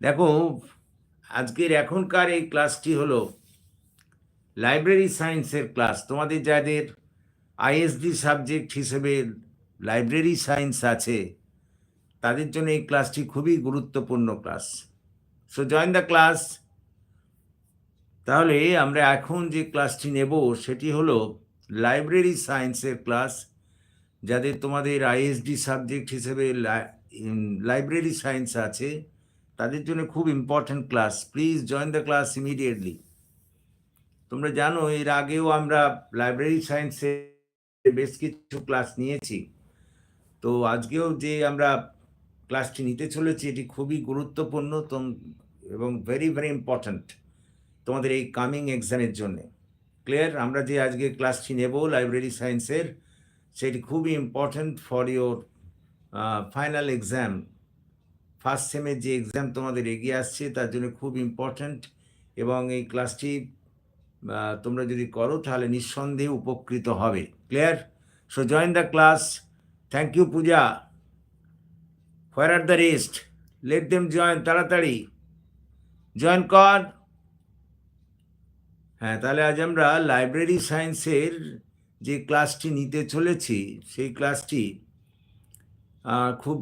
দেখো, আজকের এখনকার এই ক্লাসটি হলো লাইব্রেরি সায়েন্সের ক্লাস। তোমাদের যাদের আইএসডি সাবজেক্ট হিসেবে লাইব্রেরি সায়েন্স আছে, তাদের জন্য এই ক্লাসটি খুবই গুরুত্বপূর্ণ class. So join the class তাহলে আমরা এখন যে ক্লাসটি নেব, সেটি হলো লাইব্রেরি সায়েন্সের ক্লাস। যাদের তোমাদের আইএসডি সাবজেক্ট হিসেবে লাইব্রেরি সায়েন্স আছে তাদের জন্য খুব important class please join the class immediately তোমরা জানো, এর আগেও আমরা লাইব্রেরি সায়েন্সে বেশ কিছু ক্লাস নিয়েছি। তো আজকেও যে আমরা ক্লাসটি নিতে চলেছি, এটি খুবই গুরুত্বপূর্ণ এবং ভেরি ভেরি ইম্পর্ট্যান্ট তোমাদের এই কামিং এক্সামের জন্যে। ক্লিয়ার আমরা যে আজকে ক্লাসটি নেব লাইব্রেরি সায়েন্সের সেটি খুবই important for your final exam first সেমের যে এক্সাম তোমাদের এগিয়ে আসছে, তার জন্য খুব ইম্পর্ট্যান্ট এবং এই ক্লাসটি তোমরা যদি করো, তাহলে নিঃসন্দেহে উপকৃত হবে। Clear so join the class thank you Puja. Where are the rest let them join তাড়াতাড়ি। জয়েন কর। হ্যাঁ তাহলে আজ আমরা লাইব্রেরি সায়েন্সের যে ক্লাসটি নিতে চলেছি, সেই ক্লাসটি খুব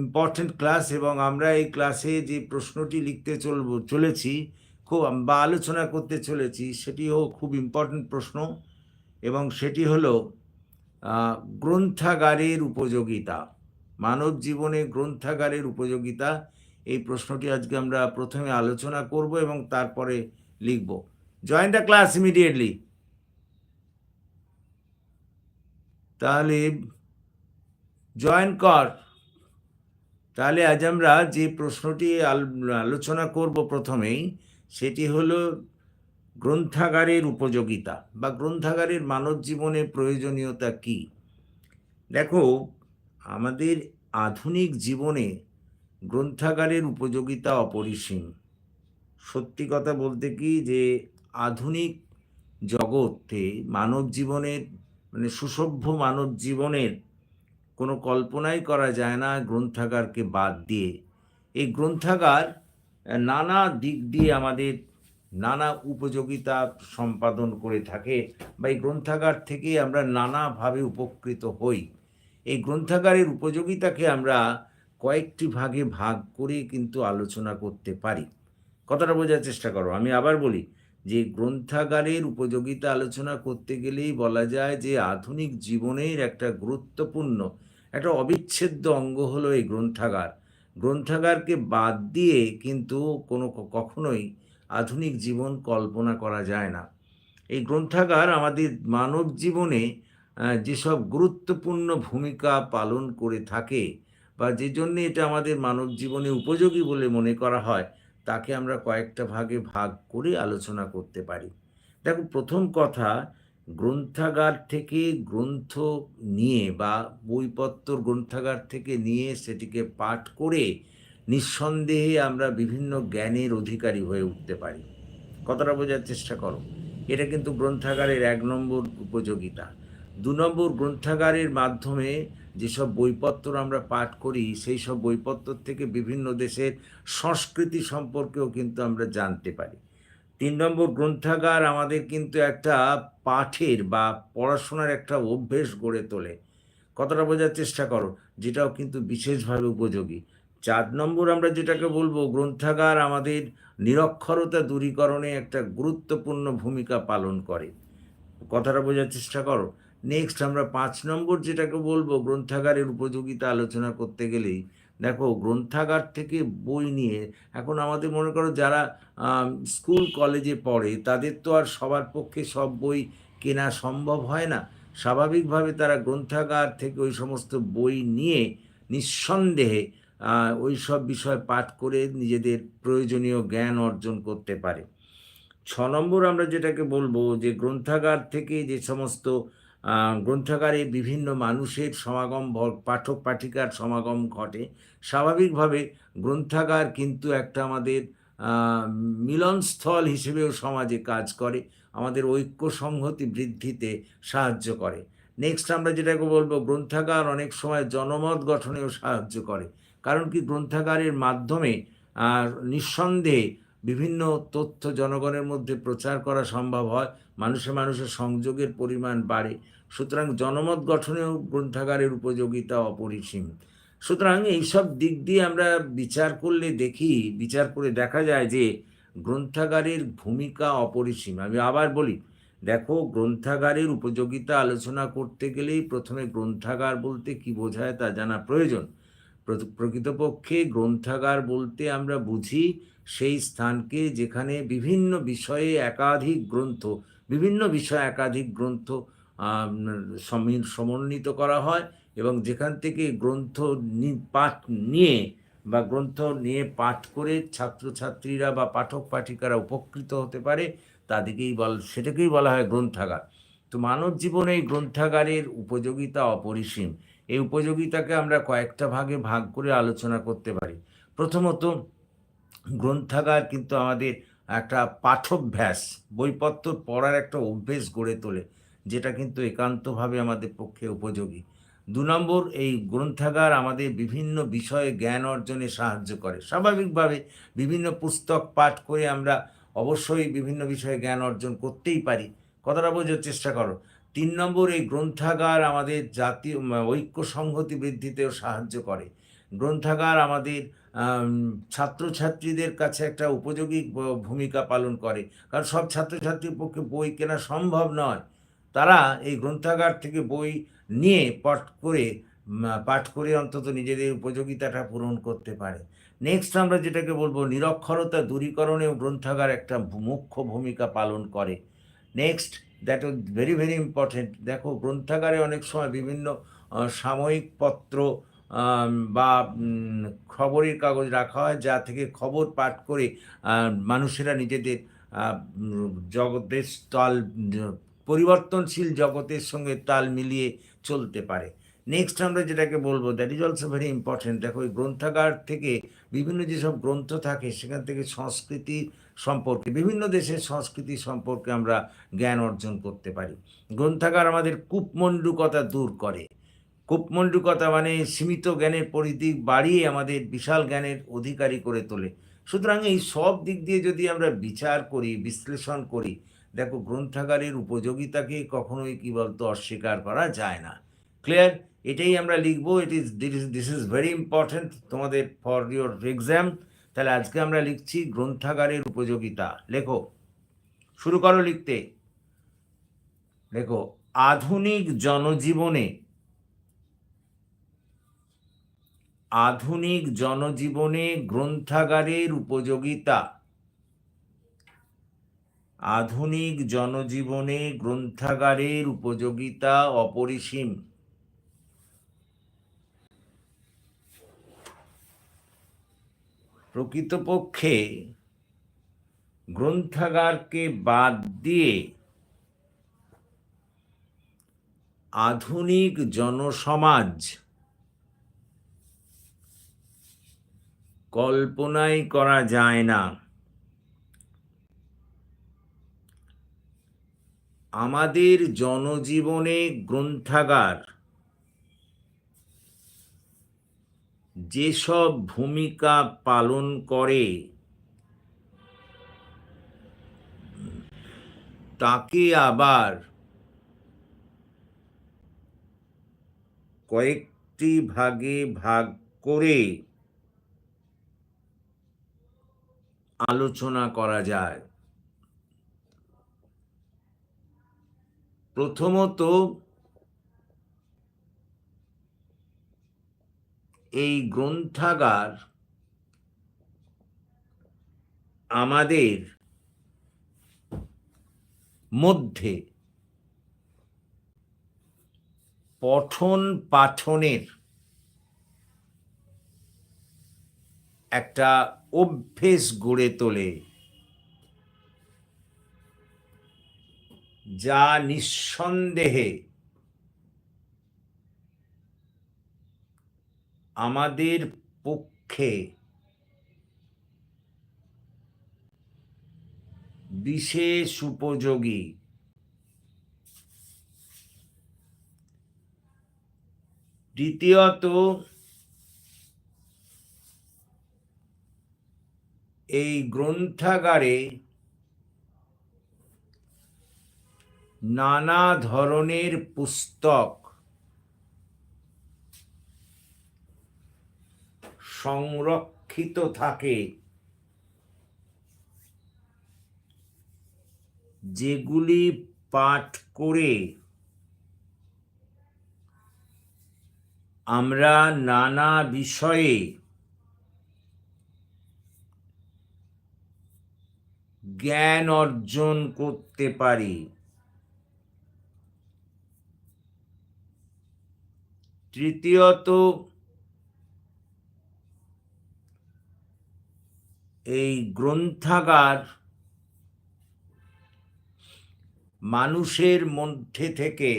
ইম্পর্ট্যান্ট ক্লাস এবং আমরা এই ক্লাসে যে প্রশ্নটি লিখতে চলব, চলেছি, খুব বা আলোচনা করতে চলেছি, সেটিও খুব ইম্পর্ট্যান্ট প্রশ্ন এবং সেটি হলো গ্রন্থাগারের উপযোগিতা, মানব জীবনে গ্রন্থাগারের উপযোগিতা, এই প্রশ্নটি আজকে আমরা প্রথমে আলোচনা করব এবং তারপরে লিখব। জয়েন দ্য ক্লাস ইমিডিয়েটলি তাহলে জয়েন কর। তাহলে আজ আমরা যে প্রশ্নটি আল- আলোচনা করব প্রথমেই, সেটি হলো গ্রন্থাগারের উপযোগিতা বা গ্রন্থাগারের মানব জীবনে প্রয়োজনীয়তা কি? দেখো, আমাদের আধুনিক জীবনে গ্রন্থাগারের উপযোগিতা অপরিসীম। সত্যি কথা বলতে কি যে আধুনিক জগতে মানব জীবনের মানে সুসভ্য মানব জীবনের কোনো কল্পনাই করা যায় না গ্রন্থাগারকে বাদ দিয়ে। এই গ্রন্থাগার নানা দিক দিয়ে আমাদের নানা উপযোগিতা সম্পাদন করে থাকে বা এই গ্রন্থাগার থেকে আমরা নানাভাবে উপকৃত হই। এই গ্রন্থাগারের উপযোগিতাকে আমরা কয়েকটি ভাগে ভাগ করে কিন্তু আলোচনা করতে পারি। কথাটা বোঝার চেষ্টা করো। আমি আবার বলি যে গ্রন্থাগারের উপযোগিতা আলোচনা করতে গেলেই বলা যায় যে আধুনিক জীবনের একটা গুরুত্বপূর্ণ, একটা অবিচ্ছেদ্য অঙ্গ হলো এই গ্রন্থাগার। গ্রন্থাগারকে বাদ দিয়ে কিন্তু কোনো কখনোই আধুনিক জীবন কল্পনা করা যায় না। এই গ্রন্থাগার আমাদের মানব জীবনে যেসব গুরুত্বপূর্ণ ভূমিকা পালন করে থাকে বা যে জন্য এটা আমাদের মানব জীবনে উপযোগী বলে মনে করা হয় তাকে আমরা কয়েকটা ভাগে ভাগ করে আলোচনা করতে পারি। দেখো, প্রথম কথা, গ্রন্থাগার থেকে গ্রন্থ নিয়ে বা বইপত্র গ্রন্থাগার থেকে নিয়ে সেটিকে পাঠ করে নিঃসন্দেহে আমরা বিভিন্ন জ্ঞানের অধিকারী হয়ে উঠতে পারি। কথাটা বোঝার চেষ্টা করো। এটা কিন্তু গ্রন্থাগারের এক নম্বর উপযোগিতা। দু নম্বর গ্রন্থাগারের মাধ্যমে যেসব বইপত্র আমরা পাঠ করি, সেই সব বইপত্র থেকে বিভিন্ন দেশের সংস্কৃতি সম্পর্কেও কিন্তু আমরা জানতে পারি। তিন নম্বর গ্রন্থাগার আমাদের কিন্তু একটা পাঠের বা পড়াশোনার একটা অভ্যেস গড়ে তোলে। কতটা বোঝার চেষ্টা করো? যেটাও কিন্তু বিশেষভাবে উপযোগী। চার নম্বর আমরা যেটাকে বলব গ্রন্থাগার আমাদের নিরক্ষরতা দূরীকরণে একটা গুরুত্বপূর্ণ ভূমিকা পালন করে। কথাটা বোঝার চেষ্টা করো? নেক্সট আমরা পাঁচ নম্বর যেটাকে বলব, গ্রন্থাগারের উপযোগিতা আলোচনা করতে গেলেই, দেখো গ্রন্থাগার থেকে বই নিয়ে, এখন আমাদের মনে করো যারা স্কুল কলেজে পড়ে, তাদের তো আর সবার পক্ষে সব বই কেনা সম্ভব হয় না। স্বাভাবিকভাবে তারা গ্রন্থাগার থেকে ওই সমস্ত বই নিয়ে নিঃসন্দেহে ওই সব বিষয় পাঠ করে নিজেদের প্রয়োজনীয় জ্ঞান অর্জন করতে পারে। ছ নম্বর আমরা যেটাকে বলব যে, গ্রন্থাগার থেকে যে সমস্ত গ্রন্থাগারে বিভিন্ন মানুষের সমাগম পাঠক পাঠিকার সমাগম ঘটে। স্বাভাবিকভাবে গ্রন্থাগার কিন্তু একটা আমাদের মিলনস্থল হিসেবেও সমাজে কাজ করে। আমাদের ঐক্য সংহতি বৃদ্ধিতে সাহায্য করে। নেক্সট আমরা যেটাকে বলব, গ্রন্থাগার অনেক সময় জনমত গঠনেও সাহায্য করে। কারণ কি, গ্রন্থাগারের মাধ্যমে নিঃসন্দেহে বিভিন্ন তথ্য জনগণের মধ্যে প্রচার করা সম্ভব হয়। মানুষে মানুষের সংযোগের পরিমাণ বাড়ে। সুতরাং জনমত গঠনেও গ্রন্থাগারের উপযোগিতা অপরিসীম। সুতরাং এইসব দিক দিয়ে আমরা বিচার করলে দেখি, বিচার করে দেখা যায় যে গ্রন্থাগারের ভূমিকা অপরিসীম। আমি আবার বলি, দেখো গ্রন্থাগারের উপযোগিতা আলোচনা করতে গেলেই প্রথমে গ্রন্থাগার বলতে কি বোঝায় তা জানা প্রয়োজন। প্রকৃতপক্ষে গ্রন্থাগার বলতে আমরা বুঝি সেই স্থানকে যেখানে বিভিন্ন বিষয়ে একাধিক গ্রন্থ, বিভিন্ন বিষয়ে একাধিক গ্রন্থ সমন্বিত করা হয় এবং যেখান থেকে গ্রন্থ পাঠ নিয়ে বা গ্রন্থ নিয়ে পাঠ করে ছাত্রছাত্রীরা বা পাঠক পাঠিকারা উপকৃত হতে পারে তাদেরকেই বল, সেটাকেই বলা হয় গ্রন্থাগার। তো মানব জীবনে এই গ্রন্থাগারের উপযোগিতা অপরিসীম। এই উপযোগিতাকে আমরা কয়েকটা ভাগে ভাগ করে আলোচনা করতে পারি। প্রথমত গ্রন্থাগার কিন্তু আমাদের একটা পাঠভ্যাস বইপত্র পড়ার একটা অভ্যেস গড়ে তোলে, যেটা কিন্তু একান্তভাবে আমাদের পক্ষে উপযোগী। দু নম্বর, এই গ্রন্থাগার আমাদের বিভিন্ন বিষয়ে জ্ঞান অর্জনে সাহায্য করে। স্বাভাবিকভাবে বিভিন্ন পুস্তক পাঠ করে আমরা অবশ্যই বিভিন্ন বিষয়ে জ্ঞান অর্জন করতেই পারি। কথাটা বোঝার চেষ্টা করো। তিন নম্বর, এই গ্রন্থাগার আমাদের জাতীয়, ঐক্য সংহতি বৃদ্ধিতেও সাহায্য করে। গ্রন্থাগার আমাদের ছাত্রছাত্রীদের কাছে একটা উপযোগী ভূমিকা পালন করে। কারণ সব ছাত্রছাত্রীর পক্ষে বই কেনা সম্ভব নয়। তারা এই গ্রন্থাগার থেকে বই নিয়ে পাঠ করে পাঠ করে অন্তত নিজেদের উপযোগিতাটা পূরণ করতে পারে। নেক্সট আমরা যেটাকে বলব নিরক্ষরতা দূরীকরণেও গ্রন্থাগার একটা মুখ্য ভূমিকা পালন করে। Next that is very very important দেখো, গ্রন্থাগারে অনেক সময় বিভিন্ন সাময়িক পত্র বা খবরের কাগজ রাখা হয়, যা থেকে খবর পাঠ করে মানুষেরা নিজেদের জগতের তাল পরিবর্তনশীল জগতের সঙ্গে তাল মিলিয়ে চলতে পারে। নেক্সট আমরা যেটাকে বলব that is also very important দেখো, এই গ্রন্থাগার থেকে বিভিন্ন যেসব গ্রন্থ থাকে, সেখান থেকে সংস্কৃতি সম্পর্কে, বিভিন্ন দেশের সংস্কৃতি সম্পর্কে আমরা জ্ঞান অর্জন করতে পারি। গ্রন্থাগার আমাদের কূপমণ্ডুকতা দূর করে। কূপমণ্ডুকতা মানে সীমিত জ্ঞানের পরিধি বাড়িয়ে আমাদের বিশাল জ্ঞানের অধিকারী করে তোলে। সুতরাং এই সব দিক দিয়ে যদি আমরা বিচার করি, বিশ্লেষণ করি, দেখো গ্রন্থাগারের উপযোগিতাকে কখনোই কী বলতো অস্বীকার করা যায় না। ক্লিয়ার এটাই আমরা লিখব। It is this is very important তোমাদের ফর ইউর এক্সাম তাহলে আজকে আমরা লিখছি গ্রন্থাগারের উপযোগিতা। লেখো। শুরু করো লিখতে। লেখো, আধুনিক জনজীবনে আধুনিক জনজীবনে গ্রন্থাগারের উপযোগিতা। আধুনিক জনজীবনে গ্রন্থাগারের উপযোগিতা অপরিসীম। প্রকৃতপক্ষে গ্রন্থাগারকে বাদ দিয়ে আধুনিক জনসমাজ কল্পনাই করা যায় না। আমাদের জনজীবনে গ্রন্থাগার, যেসব ভূমিকা পালন করে, তাকে আবার কয়েকটি ভাগে ভাগ করে আলোচনা করা যায়। প্রথমত এই গ্রন্থাগার আমাদের মধ্যে পঠন পাঠনের একটা অভ্যেস গড়ে তোলে। যা নিঃসন্দেহে আমাদের পক্ষে বিশেষ উপযোগী। দ্বিতীয়ত এই গ্রন্থাগারে নানা ধরনের পুস্তক সংরক্ষিত থাকে যেগুলি পাঠ করে আমরা নানা বিষয়ে জ্ঞান অর্জন করতে পারি। তৃতীয়ত, এই গ্রন্থাগার মানুষের মধ্যে থেকে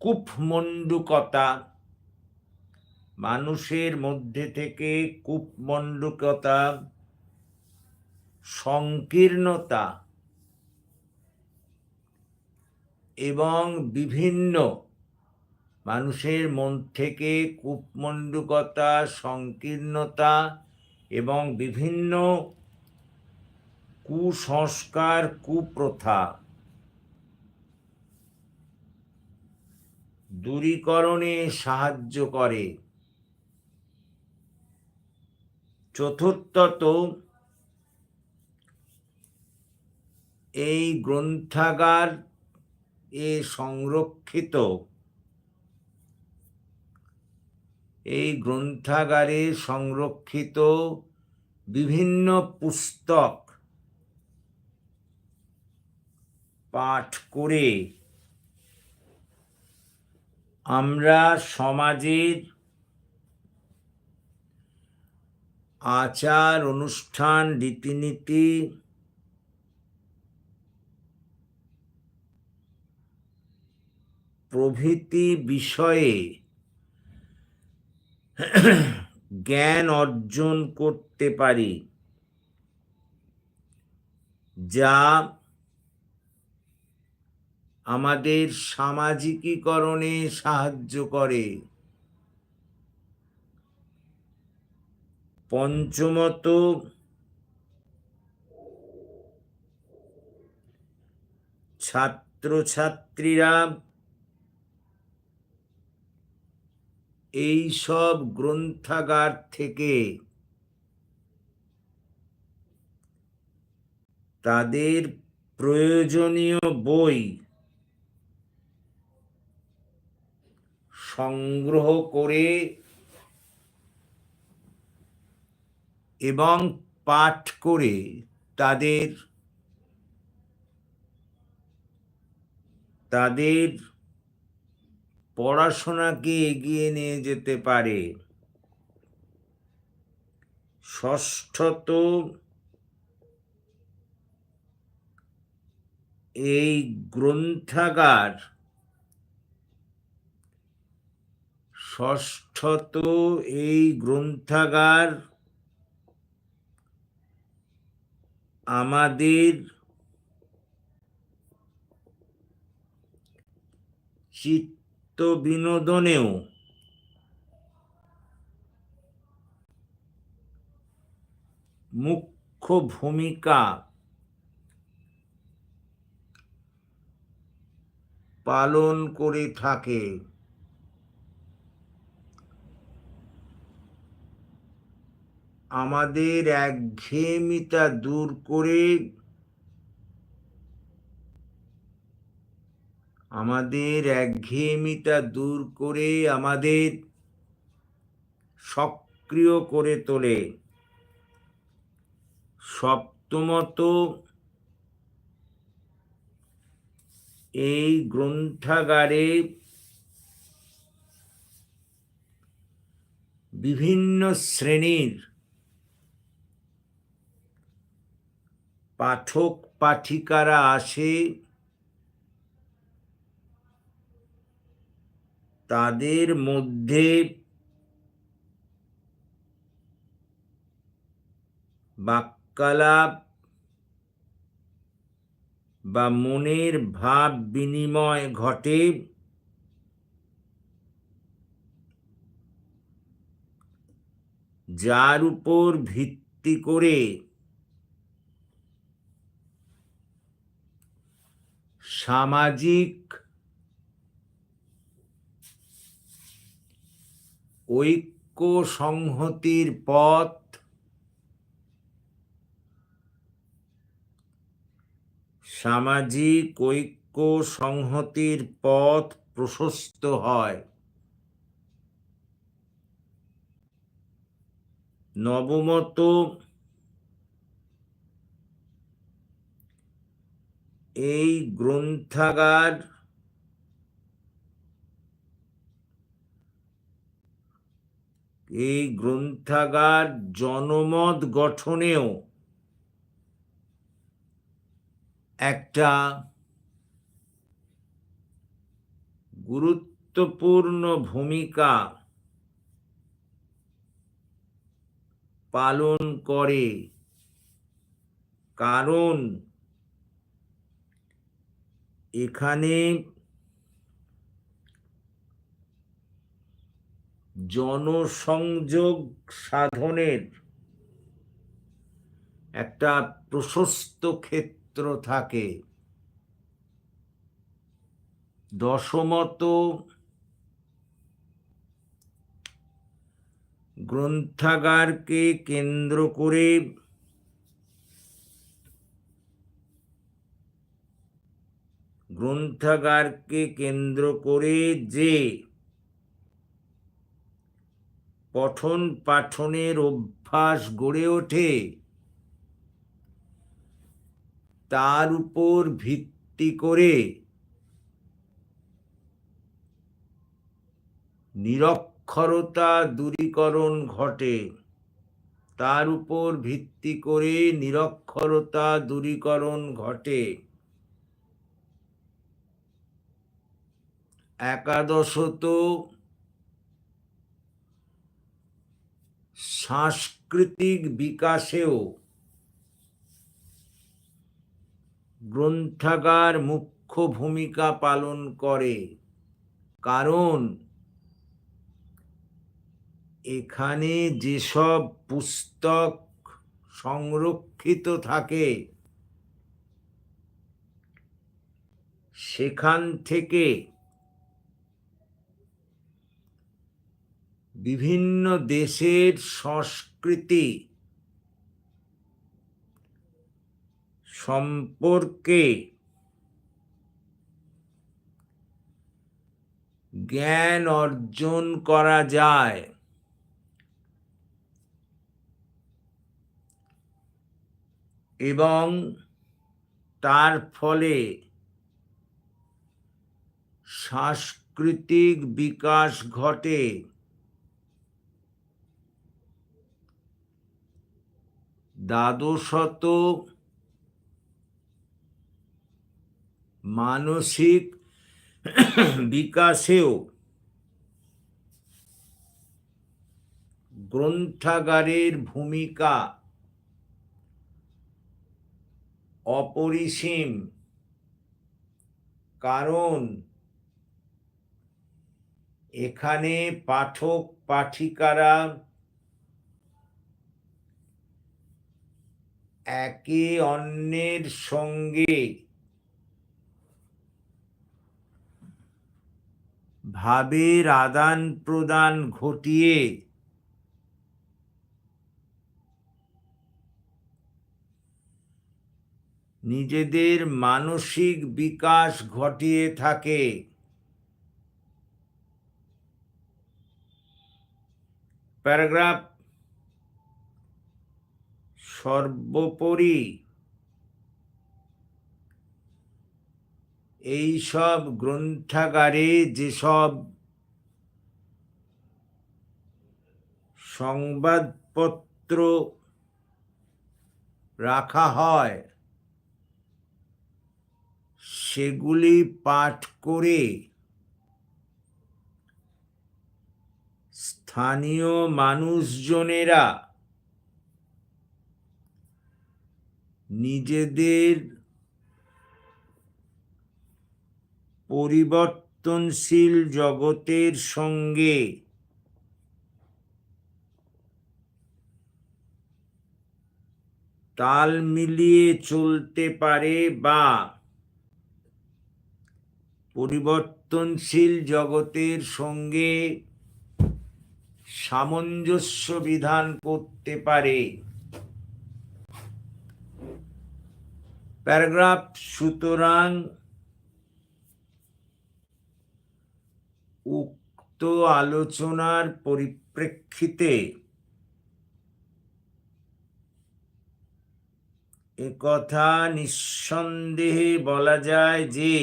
কূপমণ্ডুকতা, মানুষের মধ্যে থেকে কূপমণ্ডুকতা সংকীর্ণতা এবং বিভিন্ন মানুষের মন থেকে কূপমণ্ডুকতা, সংকীর্ণতা এবং বিভিন্ন কুসংস্কার, কুপ্রথা দূরীকরণে সাহায্য করে। চতুর্থত এই গ্রন্থাগার এ সংরক্ষিত। এই গ্রন্থাগারে সংরক্ষিত বিভিন্ন পুস্তক পাঠ করে আমরা সমাজের আচার অনুষ্ঠান রীতিনীতি প্রভৃতি বিষয়ে জ্ঞান অর্জন করতে পারি যা আমাদের সামাজিকীকরণে সাহায্য করে। পঞ্চমত ছাত্রছাত্রীরা এই সব গ্রন্থাগার থেকে তাদের প্রয়োজনীয় বই সংগ্রহ করে এবং পাঠ করে তাদের তাদের পড়াশোনাকে এগিয়ে নিয়ে যেতে পারে? ষষ্ঠত এই গ্রন্থাগার ষষ্ঠত এই গ্রন্থাগার আমাদের চিত্ত বিনোদনেও। মুখ্য ভূমিকা পালন করে থাকে। আমাদের একঘেয়েমিতা দূর করে আমাদের একঘেয়েমিতা দূর করে আমাদের সক্রিয় করে তোলে। সপ্তমত, এই গ্রন্থাগারে বিভিন্ন শ্রেণির পাঠক পাঠিকারা আসে। তাদের মধ্যে বাক্যালাপ বা মনের ভাব বিনিময় ঘটে। যার উপর ভিত্তি করে সামাজিক ঐক্য সংহতির পথ সামাজিক ঐক্য সংহতির পথ প্রশস্ত হয়। নবমত এই গ্রন্থাগার এই গ্রন্থাগার জনমত গঠনেও একটা গুরুত্বপূর্ণ ভূমিকা পালন করে। কারণ এখানে জনসংযোগ সাধনের একটা প্রশস্ত ক্ষেত্র থাকে। দশমত গ্রন্থাগারকে কেন্দ্র করে গ্রন্থাগারকে কেন্দ্র করে যে পঠন পাঠনের অভ্যাস গড়ে ওঠে। তার উপর ভিত্তি করে নিরক্ষরতা দূরীকরণ ঘটে। তার উপর ভিত্তি করে নিরক্ষরতা দূরীকরণ ঘটে। একাদশত সাংস্কৃতিক বিকাশেও গ্রন্থাগার মুখ্য ভূমিকা পালন করে। কারণ, এখানে যেসব পুস্তক সংরক্ষিত থাকে, সেখান থেকে বিভিন্ন দেশের সংস্কৃতি সম্পর্কে জ্ঞান অর্জন করা যায়। এবং তার ফলে সাংস্কৃতিক বিকাশ ঘটে। দ্বাদশত মানসিক বিকাশেও গ্রন্থাগারের ভূমিকা অপরিসীম কারণ এখানে পাঠক পাঠিকারা একে অন্যের সঙ্গে। ভাবের আদান প্রদান ঘটিয়ে। নিজেদের মানসিক বিকাশ ঘটিয়ে থাকে। প্যারাগ্রাফ সর্বোপরি। এই সব গ্রন্থাগারে যেসব সংবাদপত্র রাখা হয় সেগুলি পাঠ করে স্থানীয় মানুষজনেরা নিজেদের পরিবর্তনশীল জগতের সঙ্গে তাল মিলিয়ে চলতে পারে বা পরিবর্তনশীল জগতের সঙ্গে সামঞ্জস্য বিধান করতে পারে। প্যারাগ্রাফ সুতরাং উক্ত আলোচনার পরিপ্রেক্ষিতে একথা নিঃসন্দেহে বলা যায় যে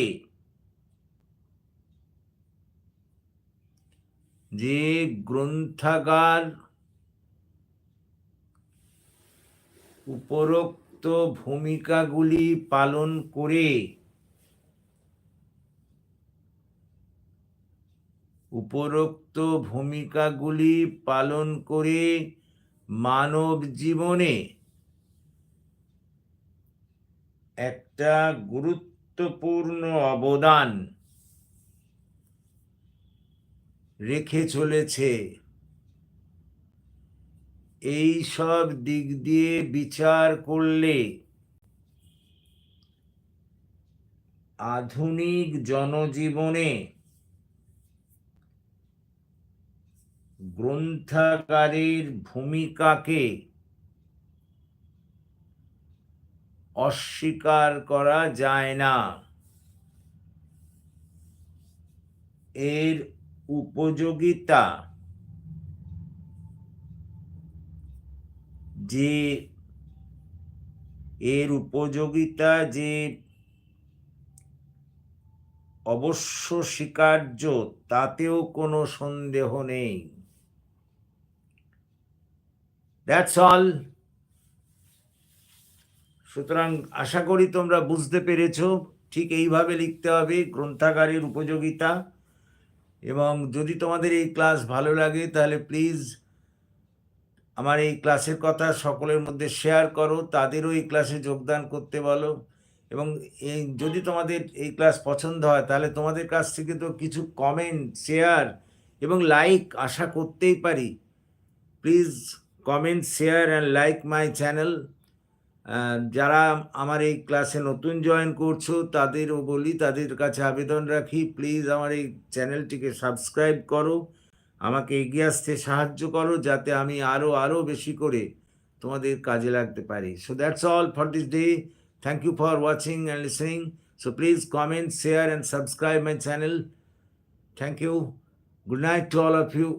যে গ্রন্থাগার উপরোক্ত ভূমিকাগুলি পালন করে। উপরোক্ত ভূমিকাগুলি পালন করে মানব জীবনে একটা গুরুত্বপূর্ণ অবদান রেখে চলেছে। এই সব দিক দিয়ে বিচার করলে আধুনিক জনজীবনে গ্রন্থাগারের ভূমিকাকে অস্বীকার করা যায় না। এর উপযোগিতা যে এর উপযোগিতা যে অবশ্য স্বীকার্য, তাতেও কোনো সন্দেহ নেই। দ্যাটস অল সুতরাং আশা করি তোমরা বুঝতে পেরেছ। ঠিক এইভাবে লিখতে হবে গ্রন্থাগারের উপযোগিতা। এবং যদি তোমাদের এই ক্লাস ভালো লাগে, তাহলে প্লিজ আমার এই ক্লাসের কথা সকলের মধ্যে শেয়ার করো, তাদেরও এই ক্লাসে যোগদান করতে বলো। এবং এই যদি তোমাদের এই ক্লাস পছন্দ হয়, তাহলে তোমাদের কাছ থেকে তো কিছু কমেন্ট শেয়ার এবং লাইক আশা করতেই পারি। Please comment share and like my channel যারা আমার এই ক্লাসে নতুন জয়েন করছ, তাদেরও বলি, তাদের কাছে আবেদন রাখি। প্লিজ আমার এই চ্যানেলটিকে সাবস্ক্রাইব করো। আমাকে এগিয়ে আসতে সাহায্য করো যাতে আমি আরও আরও বেশি করে তোমাদের কাজে লাগতে পারি। So that's all for this day thank you for watching and listening so please comment share and subscribe my channel thank you good night to all of you